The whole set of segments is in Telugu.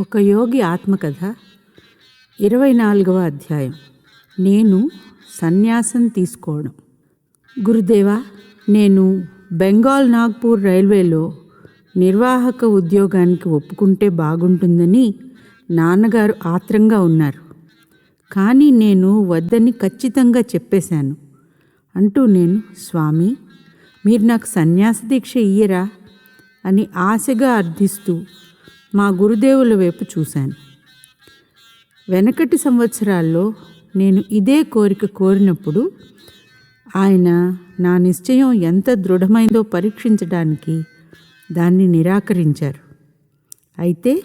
ఒక యోగి ఆత్మకథ ఇరవై నాలుగవ అధ్యాయం. నేను సన్యాసం తీసుకోవడం. గురుదేవా నేను బెంగాల్ నాగ్పూర్ రైల్వేలో నిర్వాహక ఉద్యోగానికి ఒప్పుకుంటే బాగుంటుందని నాన్నగారు ఆత్రంగా ఉన్నారు. కానీ నేను వద్దని ఖచ్చితంగా చెప్పేశాను. అంటూ నేను స్వామి మీరు నాకు సన్యాస దీక్ష ఇయ్యరా? అని ఆశగా అర్థిస్తూ మా గురుదేవుల వైపు చూశాను. వెనకటి సంవత్సరాల్లో నేను ఇదే కోరిక కోరినప్పుడు ఆయన నా నిశ్చయం ఎంత దృఢమైందో పరీక్షించడానికి దాన్ని నిరాకరించారు. అయితే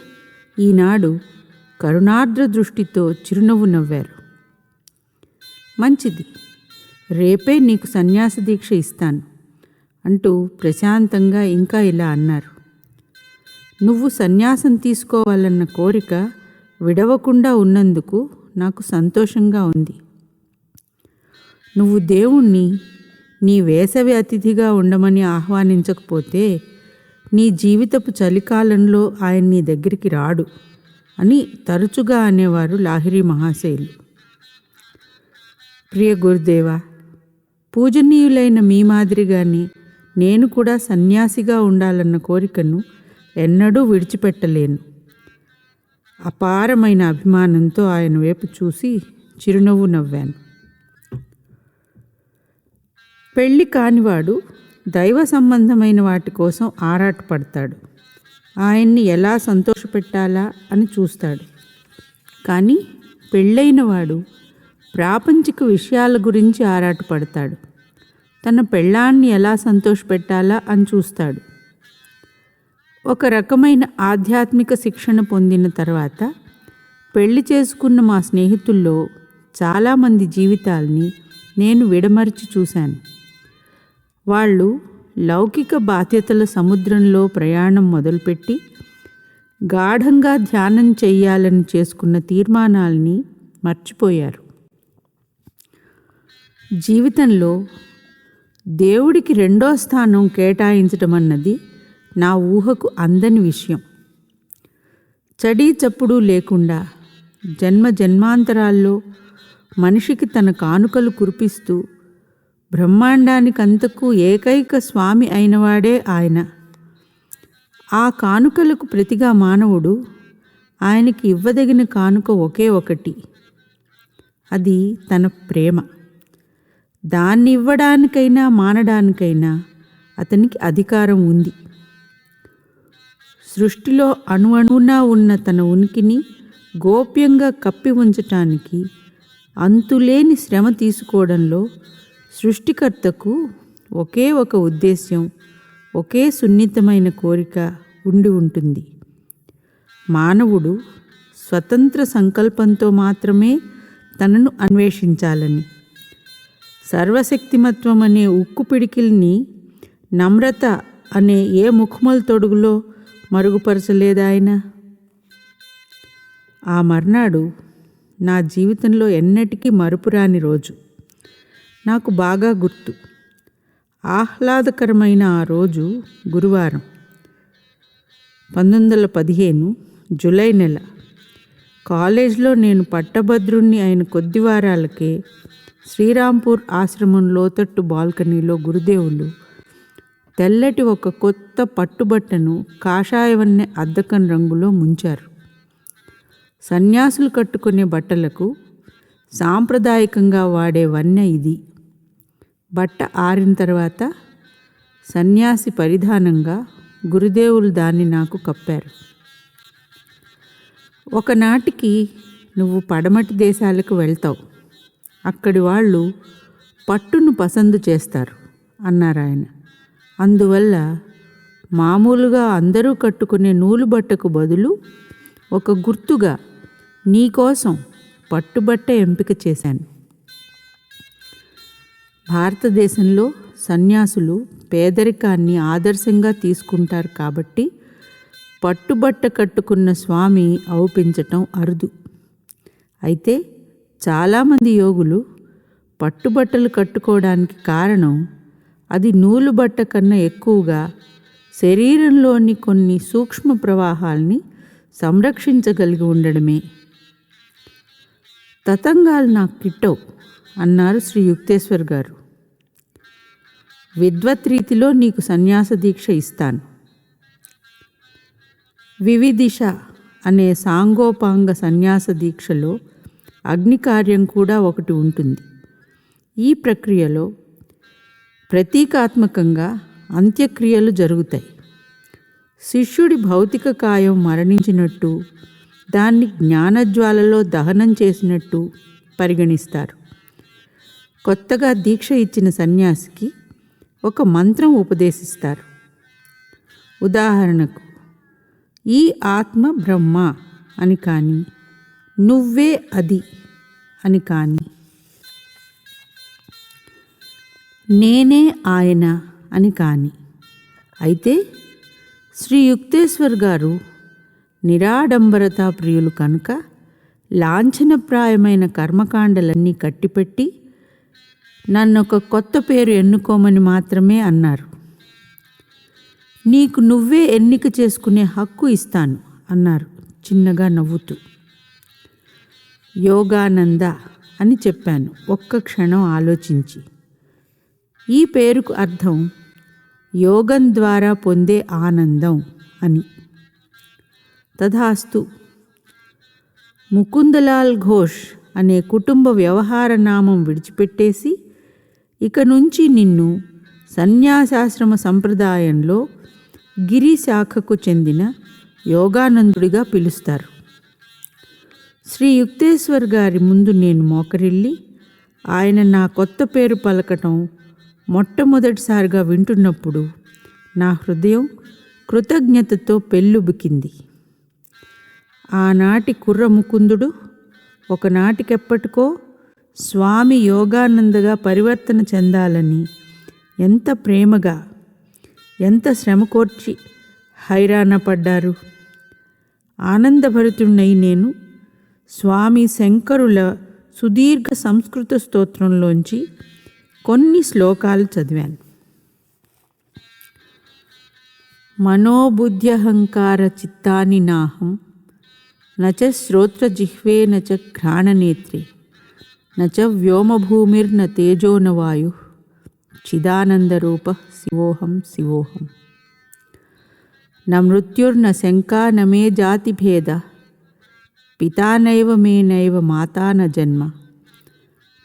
ఈనాడు కరుణార్ద్ర దృష్టితో చిరునవ్వు నవ్వారు. మంచిది. రేపే నీకు సన్యాస దీక్ష ఇస్తాను అంటూ ప్రశాంతంగా ఇంకా ఇలా అన్నారు. నువ్వు సన్యాసం తీసుకోవాలన్న కోరిక విడవకుండా ఉన్నందుకు నాకు సంతోషంగా ఉంది. నువ్వు దేవుణ్ణి నీ వేసవి అతిథిగా ఉండమని ఆహ్వానించకపోతే నీ జీవితపు చలికాలంలో ఆయన నీ దగ్గరికి రాడు అని తరచుగా అనేవారు లాహిరి మహాశైలు. ప్రియ గురుదేవా పూజనీయులైన మీ మాదిరిగానే నేను కూడా సన్యాసిగా ఉండాలన్న కోరికను ఎన్నడూ విడిచిపెట్టలేను. అపారమైన అభిమానంతో ఆయన వైపు చూసి చిరునవ్వు నవ్వాను. పెళ్ళి కానివాడు దైవ సంబంధమైన వాటి కోసం ఆరాటపడతాడు. ఆయన్ని ఎలా సంతోషపెట్టాలా అని చూస్తాడు. కానీ పెళ్ళైన వాడు ప్రాపంచిక విషయాల గురించి ఆరాటపడతాడు. తన పెళ్ళాన్ని ఎలా సంతోషపెట్టాలా అని చూస్తాడు. ఒక రకమైన ఆధ్యాత్మిక శిక్షణ పొందిన తర్వాత పెళ్ళి చేసుకున్న మా స్నేహితుల్లో చాలామంది జీవితాల్ని నేను విడమర్చి చూశాను. వాళ్ళు లౌకిక బాధ్యతల సముద్రంలో ప్రయాణం మొదలుపెట్టి గాఢంగా ధ్యానం చెయ్యాలని చేసుకున్న తీర్మానాల్ని మర్చిపోయారు. జీవితంలో దేవుడికి రెండో స్థానం కేటాయించడం అన్నది నా ఊహకు అందని విషయం. చడీ చప్పుడు లేకుండా జన్మ జన్మాంతరాల్లో మనిషికి తన కానుకలు కురిపిస్తూ బ్రహ్మాండానికంతకు ఏకైక స్వామి అయినవాడే ఆయన. ఆ కానుకలకు ప్రతిగా మానవుడు ఆయనకి ఇవ్వదగిన కానుక ఒకే ఒకటి. అది తన ప్రేమ. దాన్ని ఇవ్వడానికైనా మానడానికైనా అతనికి అధికారం ఉంది. సృష్టిలో అణువణువున ఉన్న తన ఉనికిని గోప్యంగా కప్పి ఉంచటానికి అంతులేని శ్రమ తీసుకోవడంలో సృష్టికర్తకు ఒకే ఒక ఉద్దేశ్యం ఒకే సున్నితమైన కోరిక ఉండి ఉంటుంది. మానవుడు స్వతంత్ర సంకల్పంతో మాత్రమే తనను అన్వేషించాలని సర్వశక్తిమత్వం అనే ఉక్కు పిడికిల్ని నమ్రత అనే ఏ ముఖమల తొడుగులో మరుగుపరచలేదాయన ఆ మర్నాడు నా జీవితంలో ఎన్నటికీ మరుపురాని రోజు. నాకు బాగా గుర్తు. ఆహ్లాదకరమైన ఆ రోజు గురువారం. పంతొమ్మిది వందల పదిహేను జూలై నెల. కాలేజ్లో నేను పట్టభద్రుణ్ణి అయిన కొద్ది వారాలకే శ్రీరాంపూర్ ఆశ్రమం లోతట్టు బాల్కనీలో గురుదేవులు తెల్లటి ఒక కొత్త పట్టుబట్టను కాషాయవన్నె అద్దకం రంగులో ముంచారు. సన్యాసులు కట్టుకునే బట్టలకు సాంప్రదాయకంగా వాడే వన్నె ఇది. బట్ట ఆరిన తర్వాత సన్యాసి పరిధానంగా గురుదేవులు దాన్ని నాకు కప్పారు. ఒకనాటికి నువ్వు పడమటి దేశాలకు వెళ్తావు. అక్కడి వాళ్ళు పట్టును పసందు చేస్తారు అన్నారు ఆయన అందువల్ల మామూలుగా అందరూ కట్టుకునే నూలు బట్టకు బదులు ఒక గుర్తుగా నీకోసం పట్టుబట్ట ఎంపిక చేశాను. భారతదేశంలో సన్యాసులు పేదరికాన్ని ఆదర్శంగా తీసుకుంటారు కాబట్టి పట్టుబట్ట కట్టుకున్న స్వామి ఔపించటం అరుదు. అయితే చాలామంది యోగులు పట్టుబట్టలు కట్టుకోవడానికి కారణం అది నూలు బట్ట కన్నా ఎక్కువగా శరీరంలోని కొన్ని సూక్ష్మ ప్రవాహాల్ని సంరక్షించగలిగి ఉండడమే. తతంగాలు నాకు కిట్టవు అన్నారు శ్రీ యుక్తేశ్వర్ గారు. విద్వత్ రీతిలో నీకు సన్యాస దీక్ష ఇస్తాను. వివిదిష అనే సాంగోపాంగ సన్యాస దీక్షలో అగ్ని కార్యం కూడా ఒకటి ఉంటుంది. ఈ ప్రక్రియలో ప్రతీకాత్మకంగా అంత్యక్రియలు జరుగుతాయి. శిష్యుడి భౌతిక కాయం మరణించినట్టు దాన్ని జ్ఞానజ్వాలలో దహనం చేసినట్టు పరిగణిస్తారు. కొత్తగా దీక్ష ఇచ్చిన సన్యాసికి ఒక మంత్రం ఉపదేశిస్తారు. ఉదాహరణకు ఈ ఆత్మ బ్రహ్మ అని కానీ నువ్వే అది అని కానీ. నేనే ఆయన అని కానీ. అయితే శ్రీ యుక్తేశ్వర్ గారు నిరాడంబరతా ప్రియులు కనుక లాంఛనప్రాయమైన కర్మకాండలన్నీ కట్టిపెట్టి నన్ను ఒక కొత్త పేరు ఎన్నుకోమని మాత్రమే అన్నారు. నీకు నువ్వే ఎన్నిక చేసుకునే హక్కు ఇస్తాను అన్నారు చిన్నగా నవ్వుతూ. యోగానంద అని చెప్పాను ఒక్క క్షణం ఆలోచించి. ఈ పేరుకు అర్థం యోగం ద్వారా పొందే ఆనందం అని. తథాస్తు ముకుందలాల్ ఘోష్ అనే కుటుంబ వ్యవహార నామం విడిచిపెట్టేసి ఇక నుంచి నిన్ను సన్యాసాశ్రమ సంప్రదాయంలో గిరి శాఖకు చెందిన యోగానందుడిగా పిలుస్తారు. శ్రీ యుక్తేశ్వర్ గారి ముందు నేను మోకరిల్లి ఆయన నా కొత్త పేరు పలకటం మొట్టమొదటిసారిగా వింటున్నప్పుడు నా హృదయం కృతజ్ఞతతో పెళ్ళుబికింది ఆనాటి కుర్ర ముకుందుడు ఒకనాటికెప్పటికో స్వామి యోగానందగా పరివర్తన చెందాలని ఎంత ప్రేమగా ఎంత శ్రమ కోర్చి హైరాణ పడ్డారు. నేను స్వామి శంకరుల సుదీర్ఘ సంస్కృత స్తోత్రంలోంచి కొన్ని శ్లోకాలు చదివాను. మనోబుద్ధ్యహంకార చిత్తాని నాహం నచ శ్రోత్రజిహ్వే నచ ఘ్రాణనేత్రే నచ వ్యోమభూమిర్న తేజో వాయు చిదానందరూప శివోహం శివోహం. న మృత్యుర్న శంకా న మే జాతిభేద పితా నైవ మే నైవ మాతా న జన్మ.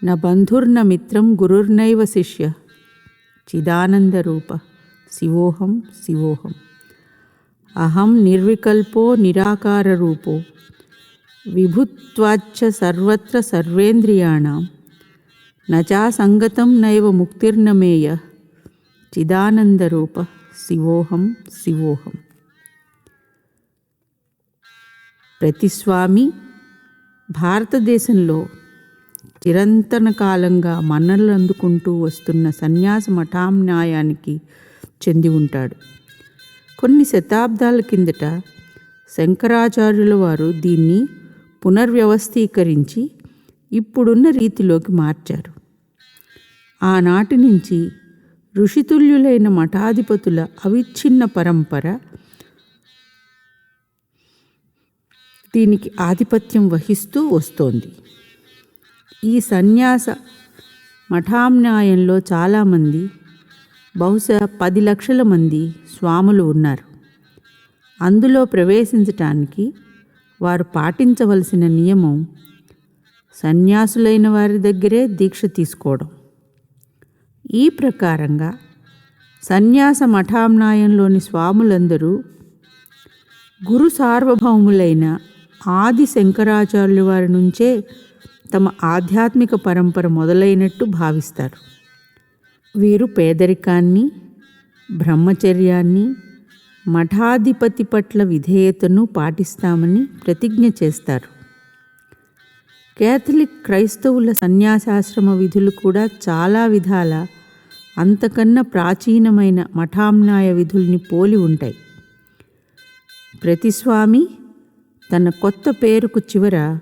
న బంధుర్న మిత్రం గురుర్నైవ శిష్య. చిదానందరూప. శివోహం శివోహం. అహం నిర్వికల్పో నిరాకారరూపో. విభుత్వాచ్చ సర్వత్ర సర్వేంద్రియాణం. నచా సంగతం నైవ ముక్తిర్నమేయ. చిదానందరూప. శివోహం శివోహం. ప్రతిస్వామి భారతదేశంలో చిరంతన కాలంగా మన్ననలు అందుకుంటూ వస్తున్న సన్యాస మఠాన్యాయానికి చెంది ఉంటాడు. కొన్ని శతాబ్దాల కిందట శంకరాచార్యుల వారు దీన్ని పునర్వ్యవస్థీకరించి ఇప్పుడున్న రీతిలోకి మార్చారు. ఆనాటి నుంచి ఋషితుల్యులైన మఠాధిపతుల అవిచ్ఛిన్న పరంపర దీనికి ఆధిపత్యం వహిస్తూ వస్తోంది. ఈ సన్యాస మఠాన్యాయంలో చాలామంది బహుశా పది లక్షల మంది స్వాములు ఉన్నారు. అందులో ప్రవేశించటానికి వారు పాటించవలసిన నియమం సన్యాసులైన వారి దగ్గరే దీక్ష తీసుకోవడం. ఈ ప్రకారంగా సన్యాస మఠాన్యాయంలోని స్వాములందరూ గురు సార్వభౌములైన ఆది శంకరాచార్యుల వారి నుంచే తమ ఆధ్యాత్మిక పరంపర మొదలైనట్టు భావిస్తారు. వీరు పేదరికాన్ని బ్రహ్మచర్యాన్ని మఠాధిపతి పట్ల విధేయతను పాటిస్తామని ప్రతిజ్ఞ చేస్తారు. కేథలిక్ క్రైస్తవుల సన్యాసాశ్రమ విధులు కూడా చాలా విధాల అంతకన్నా ప్రాచీనమైన మఠామ్నాయ విధుల్ని పోలి ఉంటాయి. ప్రతి స్వామి తన కొత్త పేరుకు చివర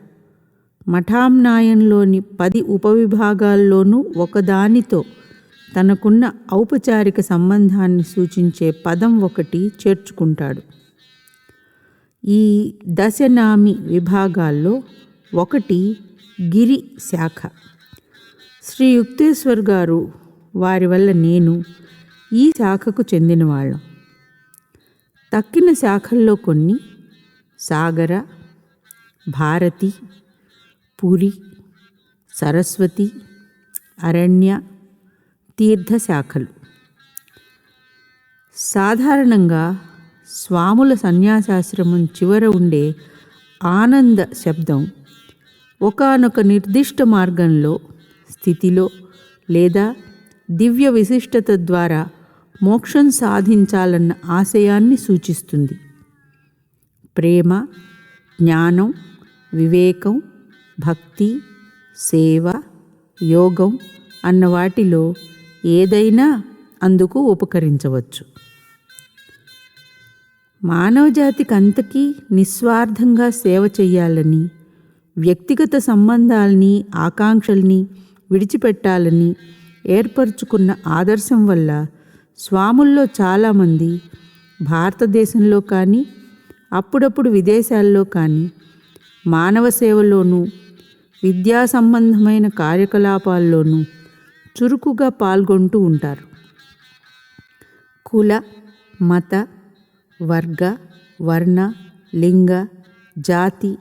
మఠామ్నాయంలోని పది ఉపవిభాగాల్లోనూ ఒకదానితో తనకున్న ఔపచారిక సంబంధాన్ని సూచించే పదం ఒకటి చేర్చుకుంటాడు. ఈ దశనామి విభాగాల్లో ఒకటి గిరి శాఖ. శ్రీ యుక్తేశ్వర్ గారు వారి వల్ల నేను ఈ శాఖకు చెందినవాళ్ళం. తక్కిన శాఖల్లో కొన్ని సాగర భారతి పూరి సరస్వతి అరణ్య తీర్థశాఖలు. సాధారణంగా స్వాముల సన్యాసాశ్రమం చివర ఉండే ఆనంద శబ్దం ఒకానొక నిర్దిష్ట మార్గంలో స్థితిలో లేదా దివ్య విశిష్టత ద్వారా మోక్షం సాధించాలన్న ఆశయాన్ని సూచిస్తుంది. ప్రేమ జ్ఞానం వివేకం భక్తి సేవ యోగం అన్న వాటిలో ఏదైనా అందుకు ఉపకరించవచ్చు. మానవజాతికి అంతకీ నిస్వార్థంగా సేవ చేయాలని వ్యక్తిగత సంబంధాల్ని ఆకాంక్షల్ని విడిచిపెట్టాలని ఏర్పరచుకున్న ఆదర్శం వల్ల స్వాముల్లో చాలామంది భారతదేశంలో కానీ అప్పుడప్పుడు విదేశాల్లో కానీ మానవ సేవలోనూ విద్యా సంబంధమైన కార్యకలాపాల్లోనూ చురుకుగా పాల్గొంటూ ఉంటారు. కుల మత వర్గ వర్ణ లింగ జాతి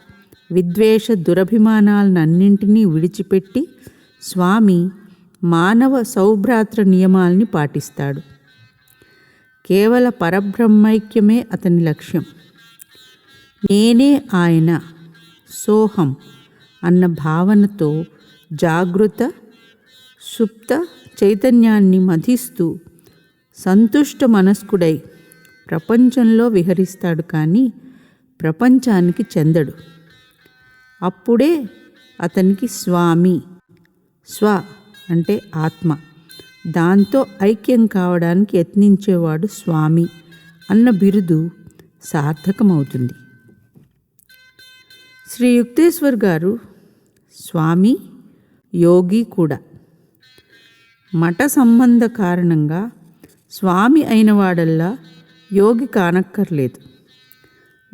విద్వేష దురభిమానాలన్నింటినీ విడిచిపెట్టి స్వామి మానవ సౌభ్రాత్ర నియమాల్ని పాటిస్తాడు. కేవల పరబ్రహ్మైక్యమే అతని లక్ష్యం. నేనే ఆయన సోహం అన్న భావనతో జాగృత సుప్త చైతన్యాన్ని మధిస్తూ సంతుష్ట మనస్కుడై ప్రపంచంలో విహరిస్తాడు కానీ ప్రపంచానికి చెందడు. అప్పుడే అతనికి స్వామి స్వ అంటే ఆత్మ. దాంతో ఐక్యం కావడానికి యత్నించేవాడు స్వామి అన్న బిరుదు సార్థకమవుతుంది. శ్రీ యుక్తేశ్వర్ గారు స్వామి యోగి కూడా. మఠ సంబంధ కారణంగా స్వామి అయినవాడల్లా యోగి కానక్కర్లేదు.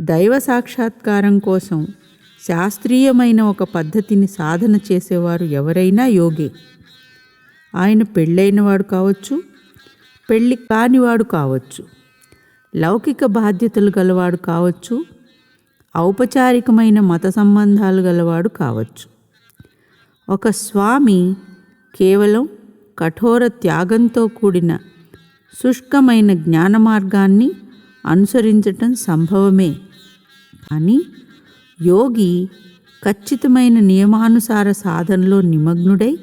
దైవ సాక్షాత్కారం కోసం శాస్త్రీయమైన ఒక పద్ధతిని సాధన చేసేవారు ఎవరైనా యోగే. ఆయన పెళ్ళైనవాడు కావచ్చు పెళ్ళి కానివాడు కావచ్చు లౌకిక బాధ్యతలు గలవాడు కావచ్చు ఔపచారికమైన మత సంబంధాలు గలవాడు కావచ్చు. ఒక స్వామి కేవలం కఠోర త్యాగంతో కూడిన శుష్కమైన జ్ఞాన మార్గాన్ని అనుసరించటం సంభవమే. కానీ యోగి ఖచ్చితమైన నియమానుసార సాధనలో నిమగ్నుడై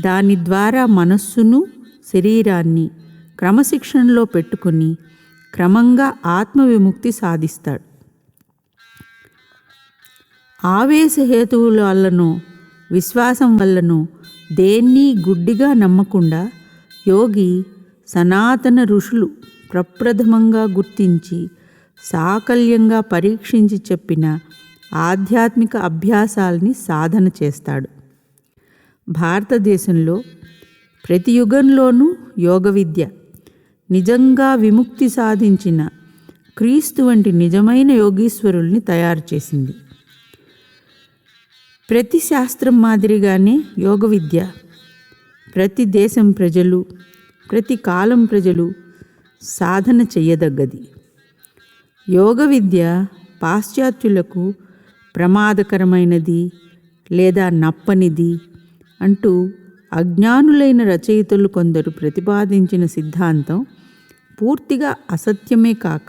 దాని ద్వారా మనస్సును శరీరాన్ని క్రమశిక్షణలో పెట్టుకుని క్రమంగా ఆత్మ విముక్తి సాధిస్తాడు. ఆవేశ హేతువుల వల్లనో విశ్వాసం వల్లనో దేన్ని గుడ్డిగా నమ్మకుండా యోగి సనాతన ఋషులు ప్రప్రథమంగా గుర్తించి సాకల్యంగా పరీక్షించి చెప్పిన ఆధ్యాత్మిక అభ్యాసాల్ని సాధన చేస్తాడు. భారతదేశంలో ప్రతి యుగంలోనూ యోగ విద్య నిజంగా విముక్తి సాధించిన క్రీస్తు వంటి నిజమైన యోగీశ్వరుల్ని తయారు చేసింది. ప్రతి శాస్త్రం మాదిరిగానే యోగ విద్య. ప్రతి దేశం ప్రజలు ప్రతి కాలం ప్రజలు సాధన చేయదగ్గది యోగ విద్య పాశ్చాత్యులకు ప్రమాదకరమైనది లేదా నప్పనిది అంటూ అజ్ఞానులైన రచయితలు కొందరు ప్రతిపాదించిన సిద్ధాంతం పూర్తిగా అసత్యమే కాక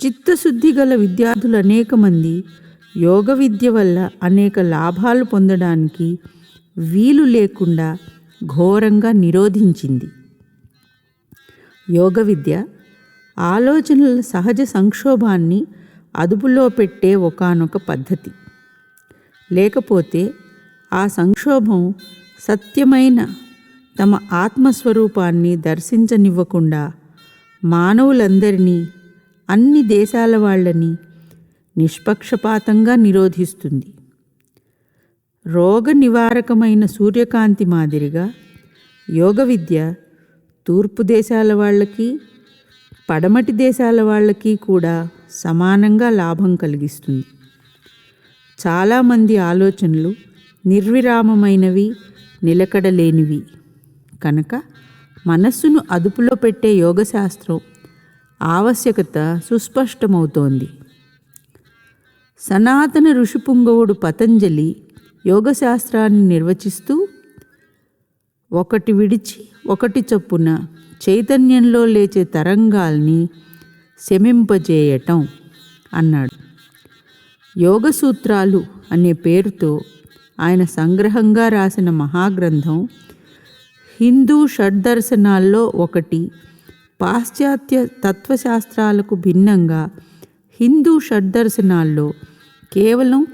చిత్తశుద్ధి గల విద్యార్థులు అనేక మంది యోగ విద్య వల్ల అనేక లాభాలు పొందడానికి వీలు లేకుండా ఘోరంగా నిరోధించింది. యోగ విద్య ఆలోచనల సహజ సంక్షోభాన్ని అదుపులో పెట్టే ఒకానొక పద్ధతి. లేకపోతే ఆ సంక్షోభం సత్యమైన తమ ఆత్మస్వరూపాన్ని దర్శించనివ్వకుండా మానవులందరినీ అన్ని దేశాల వాళ్ళని నిష్పక్షపాతంగా నిరోధిస్తుంది. రోగ నివారకమైన సూర్యకాంతి మాదిరిగా యోగ విద్య తూర్పు దేశాల వాళ్ళకి పడమటి దేశాల వాళ్ళకి కూడా సమానంగా లాభం కలిగిస్తుంది. చాలామంది ఆలోచనలు నిర్విరామమైనవి నిలకడలేనివి. కనుక మనస్సును అదుపులో పెట్టే యోగశాస్త్రం ఆవశ్యకత సుస్పష్టమవుతోంది. సనాతన ఋషిపుంగవుడు పతంజలి యోగశాస్త్రాన్ని నిర్వచిస్తూ ఒకటి విడిచి ఒకటి చొప్పున చైతన్యంలో లేచే తరంగాల్ని శమింపజేయటం అన్నాడు. యోగ సూత్రాలు అనే పేరుతో ఆయన సంగ్రహంగా రాసిన మహాగ్రంథం హిందూ షడ్దర్శనాల్లో ఒకటి పాశ్చాత్య తత్వశాస్త్రాలకు భిన్నంగా హిందూ షడ్దర్శనాల్లో కేవలం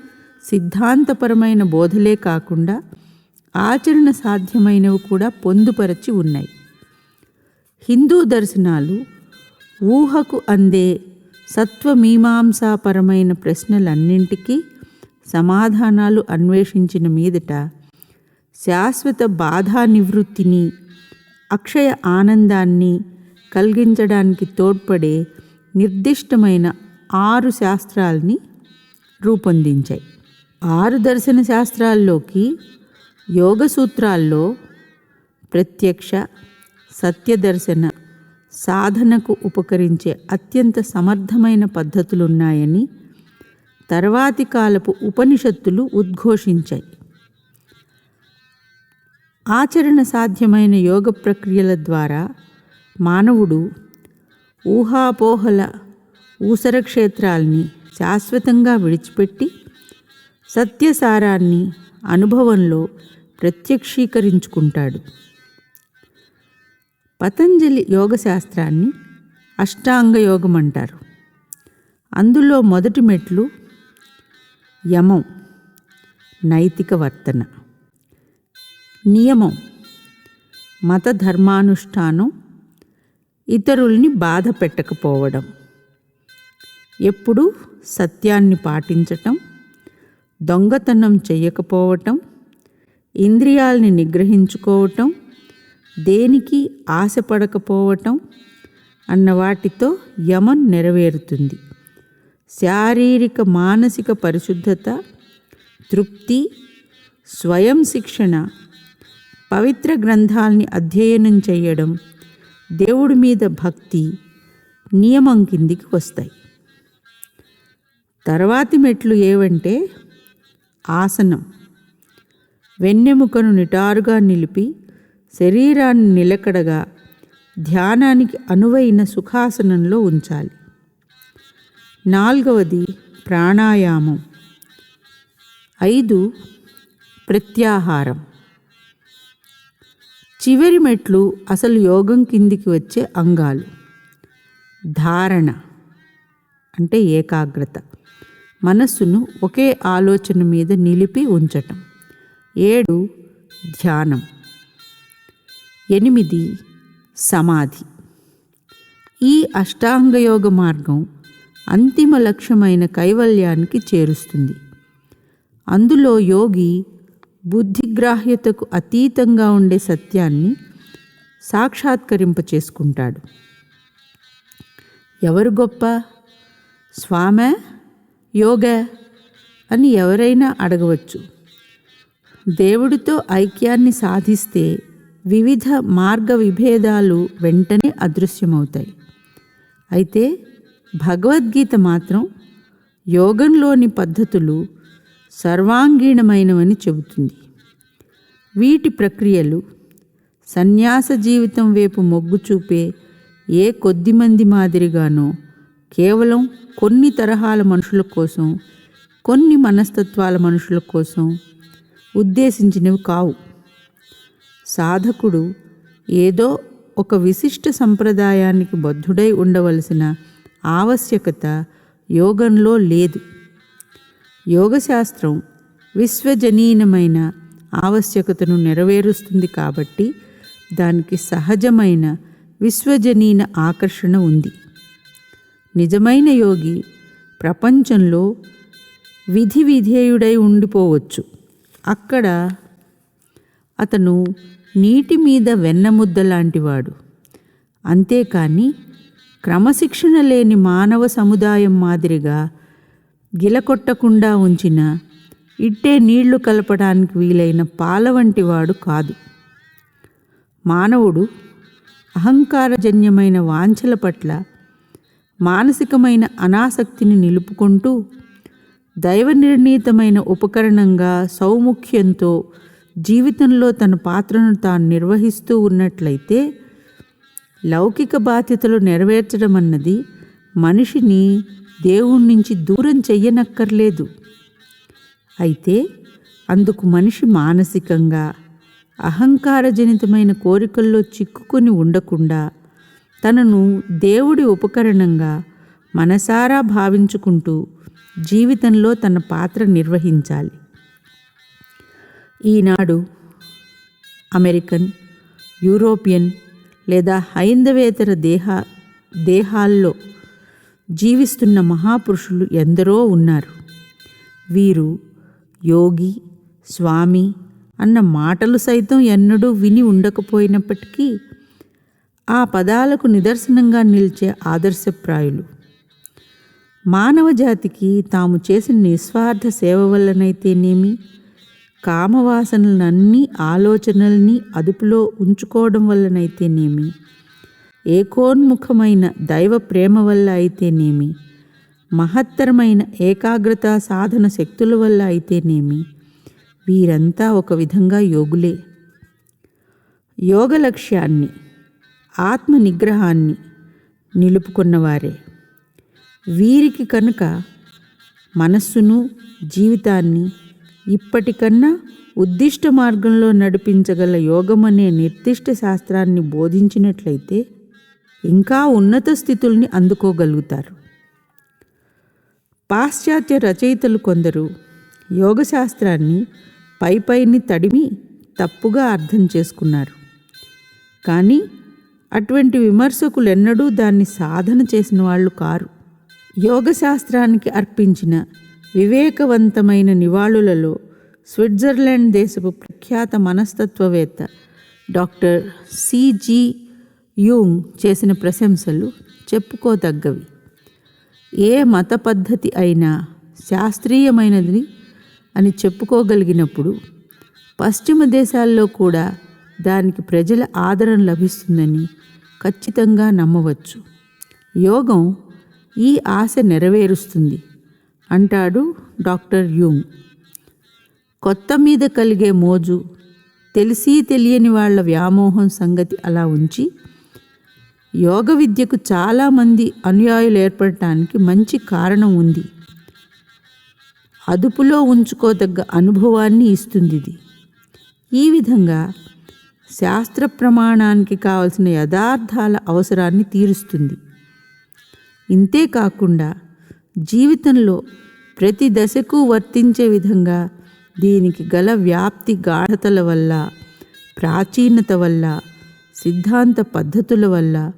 సిద్ధాంతపరమైన బోధలే కాకుండా ఆచరణ సాధ్యమైనవి కూడా పొందుపరచి ఉన్నాయి. హిందూ దర్శనాలు ఊహకు అందే సత్వమీమాంసాపరమైన ప్రశ్నలన్నింటికీ సమాధానాలు అన్వేషించిన మీదట శాశ్వత బాధా నివృత్తిని అక్షయ ఆనందాన్ని కలిగించడానికి తోడ్పడే నిర్దిష్టమైన ఆరు శాస్త్రాల్ని రూపొందించాయి. ఆరు దర్శన శాస్త్రాల్లోకి యోగ సూత్రాల్లో ప్రత్యక్ష సత్యదర్శన సాధనకు ఉపకరించే అత్యంత సమర్థమైన పద్ధతులున్నాయని తర్వాతి కాలపు ఉపనిషత్తులు ఉద్ఘోషించాయి. ఆచరణ సాధ్యమైన యోగ ప్రక్రియల ద్వారా మానవుడు ఊహాపోహల ఊసర క్షేత్రాల్ని శాశ్వతంగా విడిచిపెట్టి సత్యసారాన్ని అనుభవంలో ప్రత్యక్షీకరించుకుంటాడు. పతంజలి యోగశాస్త్రాన్ని అష్టాంగ యోగం అంటారు అందులో మొదటి మెట్లు యమం నైతిక వర్తన. నియమం మత ధర్మానుష్ఠానం ఇతరుల్ని బాధ పెట్టకపోవడం ఎప్పుడూ సత్యాన్ని పాటించటం దొంగతనం చేయకపోవటం ఇంద్రియాల్ని నిగ్రహించుకోవటం దేనికి ఆశపడకపోవటం అన్న వాటితో యమం నెరవేరుతుంది. శారీరక మానసిక పరిశుద్ధత తృప్తి స్వయం శిక్షణ పవిత్ర గ్రంథాల్ని అధ్యయనం చేయడం దేవుడి మీద భక్తి నియమం కిందికి వస్తాయి. తర్వాతి మెట్లు ఏవంటే ఆసనం. వెన్నెముకను నిటారుగా నిలిపి శరీరాన్ని నిలకడగా ధ్యానానికి అనువైన సుఖాసనంలో ఉంచాలి. నాలుగవది ప్రాణాయామం. ఐదు ప్రత్యాహారం. చివరి మెట్లు అసలు యోగం కిందికి వచ్చే అంగాలు. ధారణ అంటే ఏకాగ్రత. మనస్సును ఒకే ఆలోచన మీద నిలిపి ఉంచటం. ఏడు ధ్యానం. ఎనిమిది సమాధి. ఈ అష్టాంగయోగ మార్గం అంతిమ లక్ష్యమైన కైవల్యానికి చేరుస్తుంది. అందులో యోగి బుద్ధిగ్రాహ్యతకు అతీతంగా ఉండే సత్యాన్ని సాక్షాత్కరింప చేసుకుంటాడు ఎవరు గొప్ప? స్వామే? యోగ అని ఎవరైనా అడగవచ్చు. దేవుడితో ఐక్యాన్ని సాధిస్తే వివిధ మార్గ విభేదాలు వెంటనే అదృశ్యమవుతాయి. అయితే భగవద్గీత మాత్రం యోగంలోని పద్ధతులు సర్వాంగీణమైనవని చెబుతుంది. వీటి ప్రక్రియలు సన్యాస జీవితం వైపు మొగ్గు చూపే ఏ కొద్దిమంది మాదిరిగానో కేవలం కొన్ని తరహాల మనుషుల కోసం కొన్ని మనస్తత్వాల మనుషుల కోసం ఉద్దేశించినవి కావు. సాధకుడు ఏదో ఒక విశిష్ట సంప్రదాయానికి బద్ధుడై ఉండవలసిన ఆవశ్యకత యోగంలో లేదు. యోగశాస్త్రం విశ్వజనీనమైన ఆవశ్యకతను నెరవేరుస్తుంది కాబట్టి దానికి సహజమైన విశ్వజనీన ఆకర్షణ ఉంది. నిజమైన యోగి ప్రపంచంలో విధి విధేయుడై ఉండిపోవచ్చు. అక్కడ అతను నీటి మీద వెన్నముద్ద లాంటివాడు. అంతేకాని క్రమశిక్షణ లేని మానవ సముదాయం మాదిరిగా గిలకొట్టకుండా ఉంచిన ఇట్టే నీళ్ళు కలపడానికి వీలైన పాల వంటి వాడు కాదు. మానవుడు అహంకారజన్యమైన వాంఛల పట్ల మానసికమైన అనాసక్తిని నిలుపుకుంటూ దైవ నిర్ణీతమైన ఉపకరణంగా సౌముఖ్యంతో జీవితంలో తన పాత్రను తాను నిర్వహిస్తూ ఉన్నట్లయితే లౌకిక బాధ్యతలు నెరవేర్చడం అన్నది మనిషిని దేవుడి నుంచి దూరం చెయ్యనక్కర్లేదు. అయితే అందుకు మనిషి మానసికంగా అహంకారజనితమైన కోరికల్లో చిక్కుకొని ఉండకుండా తనను దేవుడి ఉపకరణంగా మనసారా భావించుకుంటూ జీవితంలో తన పాత్ర నిర్వహించాలి. ఈనాడు అమెరికన్ యూరోపియన్ లేదా హైందవేతర దేహ దేహాల్లో జీవిస్తున్న మహాపురుషులు ఎందరో ఉన్నారు. వీరు యోగి స్వామి అన్న మాటలు సైతం ఎన్నడూ విని ఉండకపోయినప్పటికీ ఆ పదాలకు నిదర్శనంగా నిలిచే ఆదర్శప్రాయులు. మానవ జాతికి తాము చేసిన నిస్వార్థ సేవ వల్లనైతేనేమి? కామవాసనలన్నీ ఆలోచనల్ని అదుపులో ఉంచుకోవడం వల్లనైతేనేమి? ఏకోన్ముఖమైన దైవ ప్రేమ వల్ల అయితేనేమి? మహత్తరమైన ఏకాగ్రత సాధన శక్తుల వల్ల అయితేనేమి? వీరంతా ఒక విధంగా యోగులే. యోగ లక్ష్యాన్ని ఆత్మ నిగ్రహాన్ని నిలుపుకున్నవారే. వీరికి కనుక మనస్సును జీవితాన్ని ఇప్పటికన్నా ఉద్దిష్ట మార్గంలో నడిపించగల యోగం అనే నిర్దిష్ట శాస్త్రాన్ని బోధించినట్లయితే ఇంకా ఉన్నత స్థితుల్ని అందుకోగలుగుతారు. పాశ్చాత్య రచయితలు కొందరు యోగశాస్త్రాన్ని పై పైని తడిమి తప్పుగా అర్థం చేసుకున్నారు. కానీ అటువంటి విమర్శకులు ఎన్నడూ దాన్ని సాధన చేసిన వాళ్ళు కారు. యోగశాస్త్రానికి అర్పించిన వివేకవంతమైన నివాళులలో స్విట్జర్లాండ్ దేశపు ప్రఖ్యాత మనస్తత్వవేత్త డాక్టర్ సిజి యూంగ్ చేసిన ప్రశంసలు చెప్పుకోదగ్గవి. ఏ మత పద్ధతి అయినా శాస్త్రీయమైనది అని చెప్పుకోగలిగినప్పుడు పశ్చిమ దేశాల్లో కూడా దానికి ప్రజల ఆదరణ లభిస్తుందని ఖచ్చితంగా నమ్మవచ్చు. యోగం ఈ ఆశ నెరవేరుస్తుంది అంటాడు డాక్టర్ యూంగ్. కొత్త మీద కలిగే మోజు తెలిసి తెలియని వాళ్ళ వ్యామోహం సంగతి అలా ఉంచి యోగ విద్యకు చాలామంది అనుయాయులు ఏర్పడటానికి మంచి కారణం ఉంది. అదుపులో ఉంచుకోదగ్గ అనుభవాన్ని ఇస్తుంది ఇది. ఈ విధంగా శాస్త్ర ప్రమాణానికి కావలసిన యథార్థాల అవసరాన్ని తీరుస్తుంది. ఇంతే కాకుండా జీవితంలో ప్రతి దశకు వర్తించే విధంగా దీనికి గల వ్యాప్తి గాఢతల వల్ల ప్రాచీనత వల్ల సిద్ధాంత పద్ధతుల వల్ల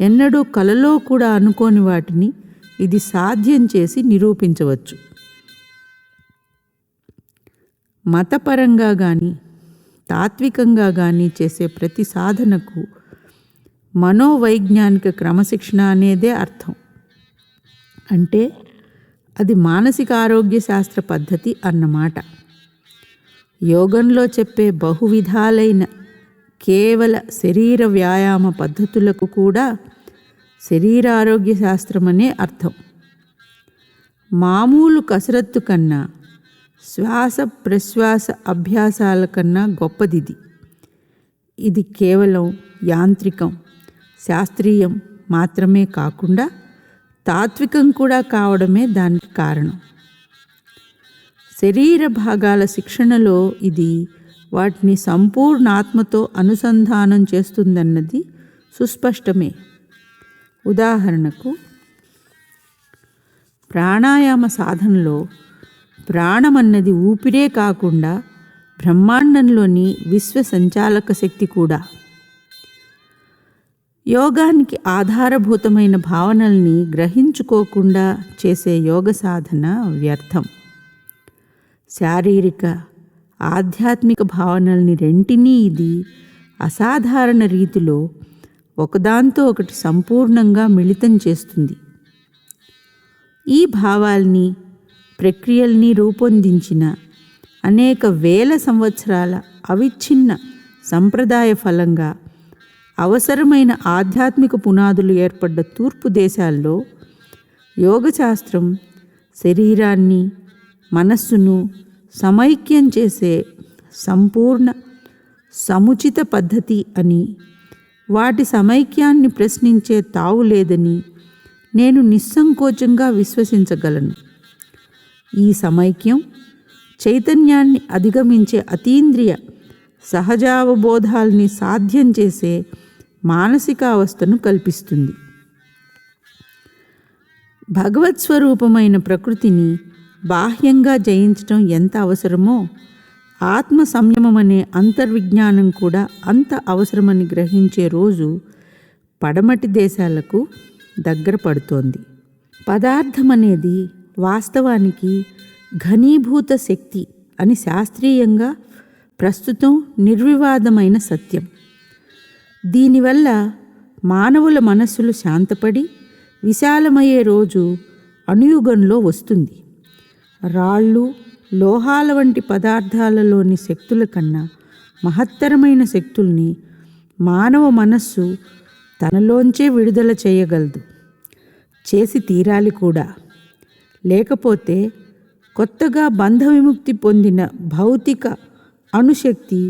ఎన్నడూ కలలో కూడా అనుకోని వాటిని ఇది సాధ్యం చేసి నిరూపించవచ్చు. మతపరంగా కానీ తాత్వికంగా కానీ చేసే ప్రతి సాధనకు మనోవైజ్ఞానిక క్రమశిక్షణ అనేదే అర్థం. అంటే అది మానసిక ఆరోగ్య శాస్త్ర పద్ధతి అన్నమాట. యోగంలో చెప్పే బహువిధాలైన కేవల శరీర వ్యాయామ పద్ధతులకు కూడా శరీర ఆరోగ్య శాస్త్రం అనే అర్థం. మామూలు కసరత్తు కన్నా శ్వాస ప్రశ్వాస అభ్యాసాల కన్నా గొప్పదిది. ఇది కేవలం యాంత్రికం శాస్త్రీయం మాత్రమే కాకుండా తాత్వికం కూడా కావడమే దానికి కారణం. శరీర భాగాల శిక్షణలో ఇది వాటిని సంపూర్ణాత్మతో అనుసంధానం చేస్తుందన్నది సుస్పష్టమే. ఉదాహరణకు ప్రాణాయామ సాధనలో ప్రాణమన్నది ఊపిరే కాకుండా బ్రహ్మాండంలోని విశ్వ సంచాలక శక్తి కూడా. యోగానికి ఆధారభూతమైన భావనల్ని గ్రహించుకోకుండా చేసే యోగ సాధన వ్యర్థం. శారీరక ఆధ్యాత్మిక భావనల్ని రెంటినీ ఇది అసాధారణ రీతిలో ఒకదాంతో ఒకటి సంపూర్ణంగా మిళితం చేస్తుంది. ఈ భావాల్ని ప్రక్రియల్ని రూపొందించిన అనేక వేల సంవత్సరాల అవిచ్ఛిన్న సంప్రదాయ ఫలంగా అవసరమైన ఆధ్యాత్మిక పునాదులు ఏర్పడ్డ తూర్పు దేశాల్లో యోగశాస్త్రం శరీరాన్ని మనస్సును సమైక్యం చేసే సంపూర్ణ సముచిత పద్ధతి అని వాటి సమైక్యాన్ని ప్రశ్నించే తావు లేదని నేను నిస్సంకోచంగా విశ్వసించగలను. ఈ సమైక్యం చైతన్యాన్ని అధిగమించే అతీంద్రియ సహజావబోధాల్ని సాధ్యం చేసే మానసికావస్థను కల్పిస్తుంది. భగవత్ స్వరూపమైన ప్రకృతిని బాహ్యంగా జయించటం ఎంత అవసరమో ఆత్మ సంయమం అనే అంతర్విజ్ఞానం కూడా అంత అవసరమని గ్రహించే రోజు పడమటి దేశాలకు దగ్గర పడుతోంది. పదార్థం అనేది వాస్తవానికి ఘనీభూత శక్తి అని శాస్త్రీయంగా ప్రస్తుతం నిర్వివాదమైన సత్యం. దీనివల్ల మానవుల మనస్సులు శాంతపడి విశాలమయ్యే రోజు అనుయుగంలో వస్తుంది. రాళ్ళు లోహాల వంటి పదార్థాలలోని శక్తుల కన్నా మహత్తరమైన శక్తుల్ని మానవ మనస్సు తనలోంచే విడుదల చేయగలదు. చేసి తీరాలి కూడా. లేకపోతే కొత్తగా బంధ విముక్తి పొందిన భౌతిక అణుశక్తి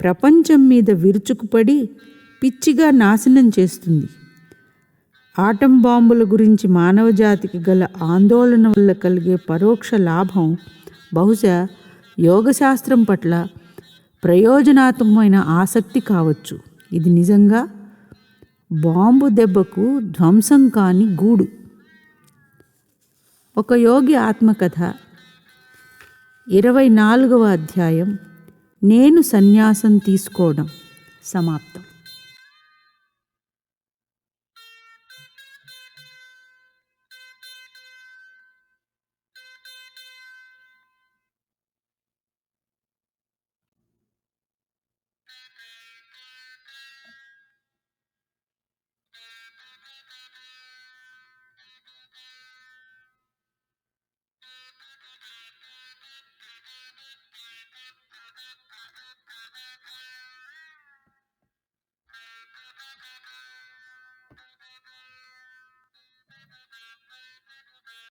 ప్రపంచం మీద విరుచుకుపడి పిచ్చిగా నాశనం చేస్తుంది. ఆటం బాంబుల గురించి మానవజాతికి గల ఆందోళన వల్ల కలిగే పరోక్ష లాభం బహుశా యోగశాస్త్రం పట్ల ప్రయోజనాత్మకమైన ఆసక్తి కావచ్చు. ఇది నిజంగా బాంబు దెబ్బకు ధ్వంసం కాని గూడు. ఒక యోగి ఆత్మకథ. ఇరవై నాలుగవ అధ్యాయం. నేను సన్యాసం తీసుకోవడం. సమాప్తం.